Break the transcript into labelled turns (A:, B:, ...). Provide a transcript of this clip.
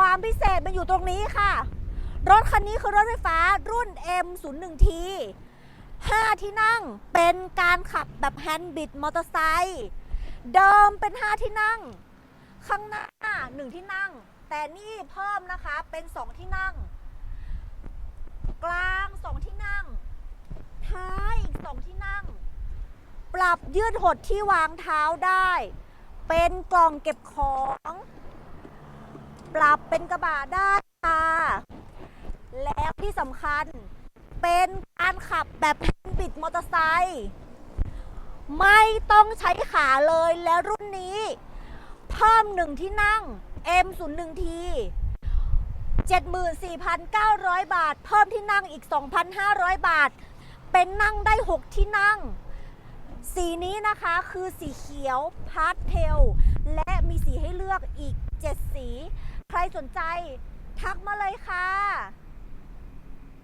A: ความพิเศษมันอยู่ตรงนี้ค่ะ รถคันนี้คือรถไฟฟ้ารุ่น M01T 5 ที่นั่งเป็นการขับแบบแฮนด์บิดมอเตอร์ไซค์เดิมเป็น 5 ที่นั่ง ข้างหน้า 1 ที่นั่ง แต่นี่เพิ่มนะคะเป็น 2 ที่นั่ง กลาง 2 ที่นั่ง ท้ายอีก 2 ที่นั่ง ปรับยืดหดที่วางเท้าได้ เป็นกล่องเก็บของ ปรับเป็นกระบะได้ค่ะแล้วที่สำคัญเป็นการขับแบบบิดมอเตอร์ไซค์ไม่ต้องใช้ขาเลยและรุ่นนี้ เพิ่มหนึ่งที่นั่ง M01T 74,900 บาท เพิ่มที่นั่งอีก 2,500 บาท เป็นนั่งได้ 6 ที่นั่ง สีนี้นะคะคือสีเขียวพาสเทล และมีสีให้เลือกอีก 7 สี ใครสนใจ ทักมาเลยค่ะ